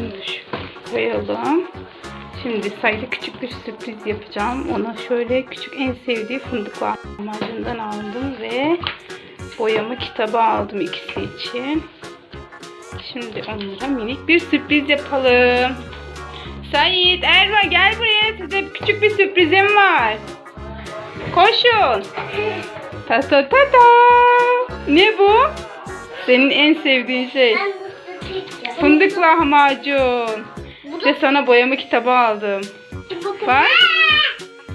Şimdi şu koyalım. Şimdi sayıda küçük bir sürpriz yapacağım. Ona şöyle küçük en sevdiği fındık lahmacundan aldım ve boyama kitabı aldım ikisi için. Şimdi onlara minik bir sürpriz yapalım. Sait, Erva gel buraya. Size küçük bir sürprizim var. Koşun. Ta ta ta ta. Ne bu? Senin en sevdiğin şey. Ben bu sürpriz Fındık lahmacun. De sana boyama kitabı aldım. Bakın. Bak.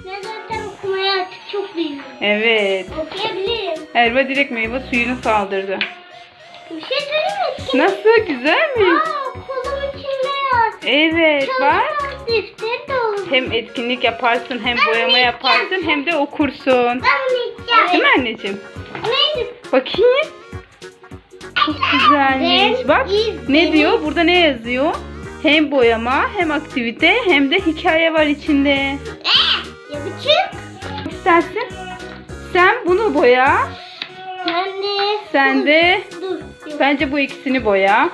Ben zaten okumaya artık çok biliyorum. Evet. Okuyabilirim. Erva direkt meyve suyunu saldırdı. Bir şey söyleyeyim mi? Nasıl? Güzel mi? Aa kolum içinde yaz. Evet bak. Defteri de olur. Hem etkinlik yaparsın hem boyama yaparsın hem de okursun. Ben bunu içeceğim. Değil mi anneciğim? Neydi? Bakayım. Çok güzelmiş. Bak ne diyor? Burada ne yazıyor? Hem boyama hem aktivite hem de hikaye var içinde. Ya bir çık. İstersin. Sen bunu boya. Ben de. Sen de Dur. bence bu ikisini boya.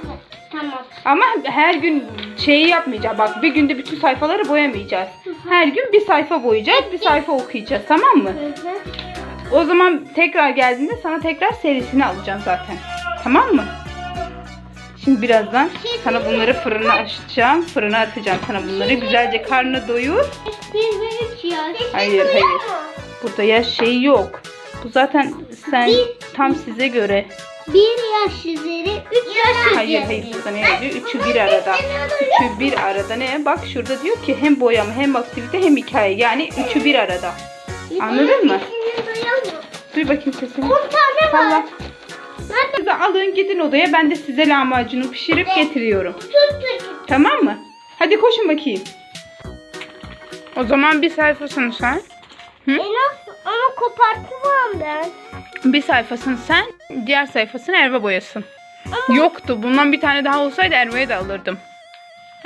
Tamam. Ama her gün şeyi yapmayacağız. Bak bir günde bütün sayfaları boyamayacağız. Her gün bir sayfa boyayacağız, bir sayfa okuyacağız. Tamam mı? Hı hı. O zaman tekrar geldiğinde sana tekrar serisini alacağım zaten. Tamam mı? Şimdi birazdan sana bunları fırına açacağım. Fırına atacağım sana bunları. Güzelce karnını doyur. Hayır, hayır. Burada yaş şeyi yok. Bu zaten sen tam size göre. Bir yaş üzeri, üç yaş üzeri. Hayır hayır burada ne yazıyor? Üçü bir arada. Üçü bir arada ne? Bak şurada diyor ki hem boyama hem aktivite hem hikaye. Yani üçü bir arada. Anladın mı? Duy bakayım sesini. Tane var. Alın gidin odaya ben de size lahmacunu pişirip getiriyorum. Tamam mı? Hadi koşun bakayım. O zaman bir sayfasını sen. Hı? Az onu kopartmam ben. Bir sayfasını sen, diğer sayfasını Erva boyasın. Yoktu. Bundan bir tane daha olsaydı Erva'ya da alırdım.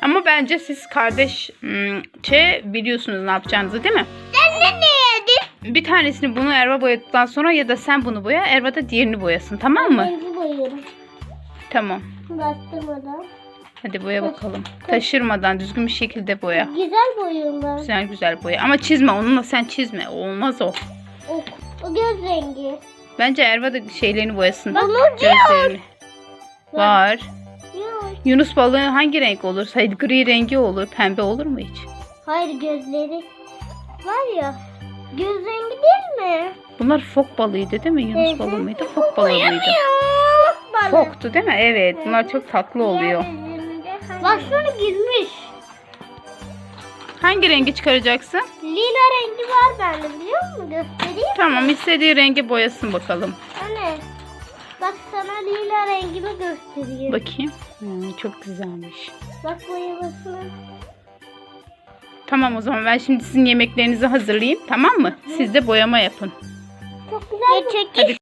Ama bence siz kardeşçe biliyorsunuz ne yapacağınızı değil mi? Sen ne yedin? Bir tanesini bunu Erva boyadıktan sonra ya da sen bunu boya, Erva da diğerini boyasın. Tamam mı? Boyuyorum. Tamam. Bastırmadan. Hadi boya bakalım. Taşırmadan düzgün bir şekilde boya. Güzel boyuyorum ben. Güzel güzel boya. Ama çizme. Onunla sen çizme. Olmaz o. O, o göz rengi. Bence Erva da şeylerini boyasın. Bana Gözlerini. Var. Yok. Yunus balığı hangi renk olur? Hayır gri rengi olur. Pembe olur mu hiç? Hayır gözleri. Var ya. Göz rengi değil mi? Bunlar fok balığıydı değil mi? Yunus balığı mıydı? Fok balığı mıydı? Balık. Foktu değil mi? Evet. Bunlar çok tatlı oluyor. Baksana girmiş. Hangi rengi çıkaracaksın? Lila rengi var bende biliyor musun? Göstereyim. Tamam istediği rengi boyasın bakalım. Anne. Bak sana lila rengimi göstereyim. Bakayım. Hmm, çok güzelmiş. Bak boyamasını. Tamam o zaman ben şimdi sizin yemeklerinizi hazırlayayım. Tamam mı? Siz de boyama yapın. Çok güzel. Hadi